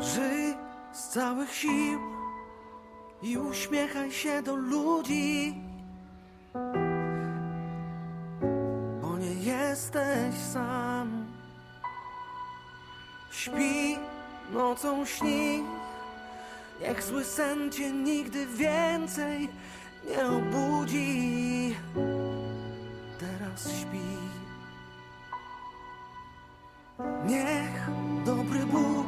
Żyj z całych sił i uśmiechaj się do ludzi, bo nie jesteś sam. Śpi, nocą śni, niech zły sen cię nigdy więcej nie obudzi. Teraz śpi. Niech dobry Bóg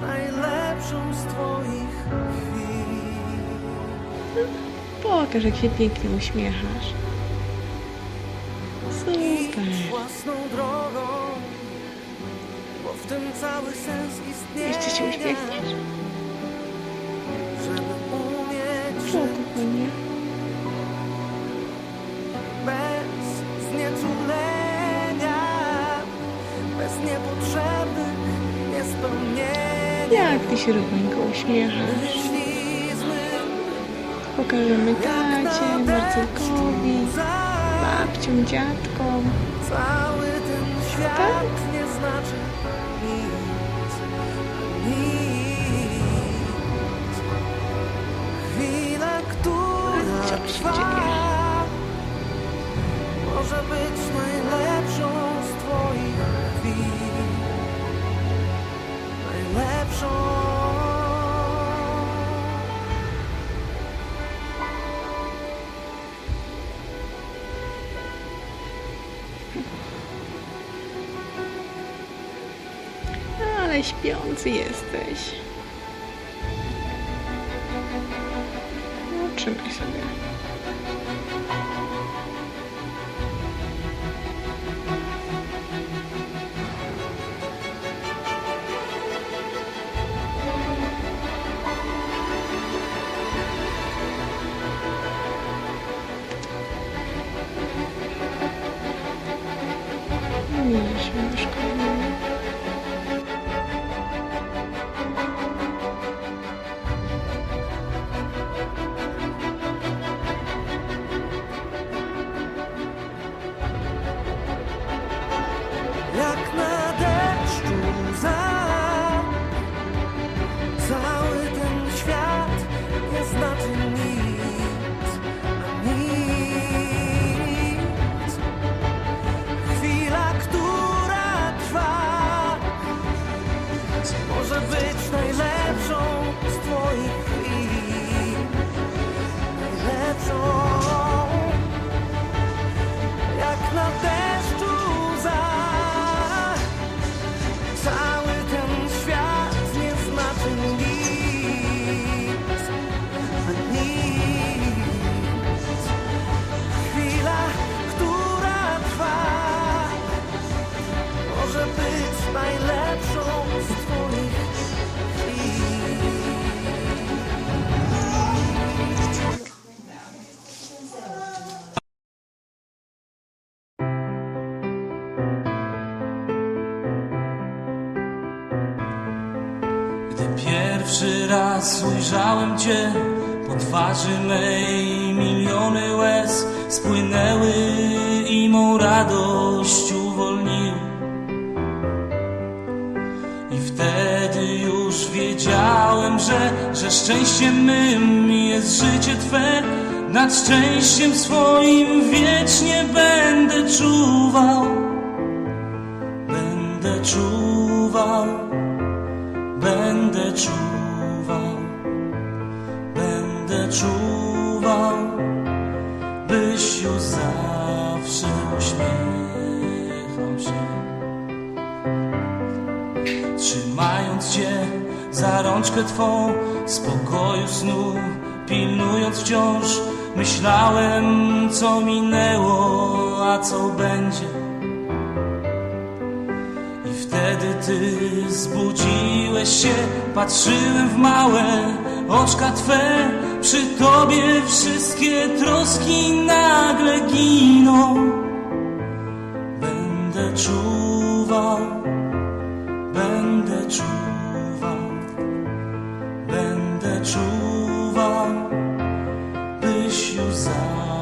najlepszą z Twoich chwil. Pokaż, jak się pięknie uśmiechasz. Super. własną drogą, bo w tym cały sens istnieje. Jeszcze się uśmiechniesz? Żeby umieć kochanie. Jak ty się równeńko uśmiechasz? Pokażemy tacie, Marcelkowi, babciom, dziadkom. Cały ten świat Tak? nie znaczy Śpiący jesteś. No, trzymaj sobie. Nie, śmieszko. Pierwszy raz ujrzałem Cię, po twarzy mej miliony łez spłynęły i mą radość uwolniły. I wtedy już wiedziałem, że, że szczęściem mym jest życie Twe. Nad szczęściem swoim wiecznie będę czuwał. Będę czuwał. Czuwał, byś już zawsze uśmiechał się. Trzymając Cię za rączkę twą spokoju snu, pilnując wciąż. Myślałem, co minęło, a co będzie. I wtedy ty zbudziłeś się, patrzyłem w małe oczka twe, przy tobie wszystkie troski nagle giną. Będę czuwał, będę czuwał, będę czuwał, byś już zawsze